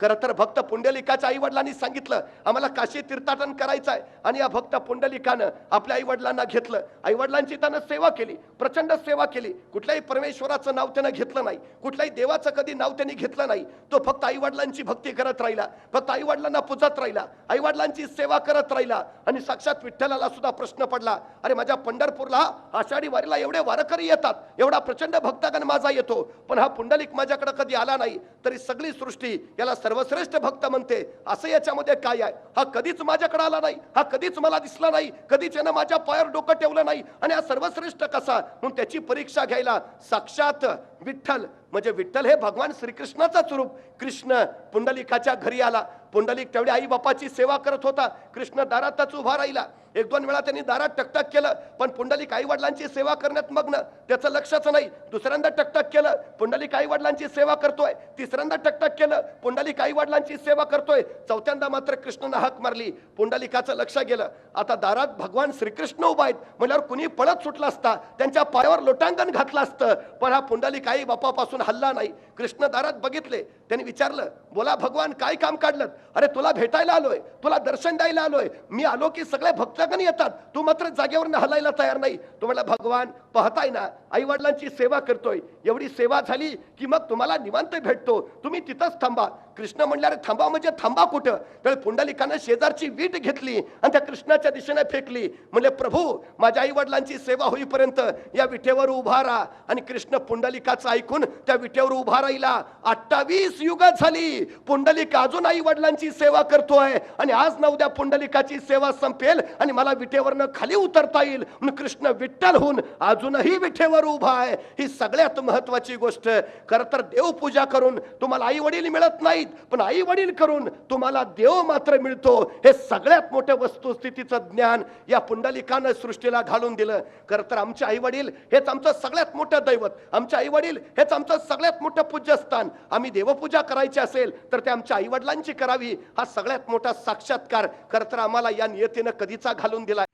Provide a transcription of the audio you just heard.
खरं तर भक्त पुंडलिकाच्या आई वडिलांनी सांगितलं आम्हाला काशी तीर्थाटन करायचं आहे आणि या भक्त पुंडलिकानं आपल्या आई वडिलांना घेतलं. आई वडिलांची त्यानं सेवा केली प्रचंड सेवा केली. कुठल्याही परमेश्वराचं नाव त्यानं घेतलं नाही. कुठल्याही देवाचं कधी नाव त्यांनी घेतलं नाही. तो फक्त आई वडिलांची भक्ती करत राहिला. फक्त आई वडिलांना पूजत राहिला. आई वडिलांची सेवा करत राहिला. आणि साक्षात विठ्ठलाला सुद्धा प्रश्न पडला अरे माझ्या पंढरपूरला आषाढी वारीला एवढे वारकरी येतात. एवढा प्रचंड भक्तगण माझा येतो. पण हा पुंडलिक माझ्याकडे कधी आला नाही. तरी सगळी सृष्टी याला सर्वश्रेष्ठ भक्त म्हणते असं याच्यामध्ये काय आहे? हा कधीच माझ्याकडे आला नाही हा कधीच मला दिसला नाही कधीच यानं माझ्या पायावर डोकं ठेवलं नाही. आणि हा सर्वश्रेष्ठ कसा? म्हणून त्याची परीक्षा घ्यायला साक्षात विठ्ठल म्हणजे विठ्ठल हे भगवान श्रीकृष्णाचाच रूप कृष्ण पुंडलिकाच्या घरी आला. पुंडलिक तेवढी आई बापाची सेवा करत होता. कृष्ण दारातच उभा राहिला. एक दोन वेळा त्यांनी दारात टकटक केलं पण पुंडलिक आई वडिलांची सेवा करण्यात मग्न. त्याचं लक्षच नाही. दुसऱ्यांदा टकटक केलं पुंडलिक आई वडिलांची सेवा करतोय. तिसऱ्यांदा टकटक केलं पुंडलिक आई वडिलांची सेवा करतोय. चौथ्यांदा मात्र कृष्णनं हाक मारली. पुंडलिकाचं लक्ष गेलं. आता दारात भगवान श्रीकृष्ण उभा आहेत. म्हणल्यावर कुणी पळत सुटला असता त्यांच्या पायावर लोटांगण घातलं असतं. पण हा पुंडलिक आई बापापासून हल्ला नाही. कृष्ण दारात बघितले. त्यांनी विचारलं बोला भगवान काय काम काढलं अरे तुला भेटायला आलोय. तुला दर्शन द्यायला आलोय. मी आलो की सगळे भक्तगण येतात. तू मात्र जागेवर हलायला तयार नाही. तो म्हटला भगवान पाहताय ना आई वडिलांची सेवा करतोय. एवढी सेवा झाली की मग तुम्हाला निवांत भेटतो. तुम्ही तिथंच थांबा. कृष्ण म्हणले अरे थांबा म्हणजे थांबा कुठं? तर पुंडलिकानं शेजारची वीट घेतली आणि त्या कृष्णाच्या दिशेने फेकली. म्हणले प्रभू माझ्या आई वडिलांची सेवा होईपर्यंत या विठेवर उभा राहा. आणि कृष्ण पुंडलिकाचं ऐकून त्या विठेवर उभा राहिला. अठ्ठावीस युग झाली. पुंडलिक अजून आई वडिलांची सेवा करतोय आणि आज ना उद्या पुंडलिकाची सेवा संपेल आणि मला विठेवरनं खाली उतरता येईल. म्हणून कृष्ण विठ्ठल होऊन अजूनही विठेवर उभा आहे. ही सगळ्यात महत्वाची गोष्ट. खरं तर देवपूजा करून तुम्हाला आई वडील मिळत नाहीत पण आई वडील करून तुम्हाला देव मात्र मिळतो. हे सगळ्यात मोठ्या वस्तुस्थितीचं ज्ञान या पुंडलिकानं सृष्टीला घालून दिलं. खरं तर आमचे आई वडील हेच आमचं सगळ्यात मोठं दैवत. आमचे आई वडील हेच आमचं सगळ्यात मोठं पूज्यस्थान. आम्ही देवपूजा करायची असेल तर ते आमच्या आई वडिलांची करावी. हा सगळ्यात मोठा साक्षात्कार खरं तर आम्हाला या नियतीनं कधीचा घालून दिला.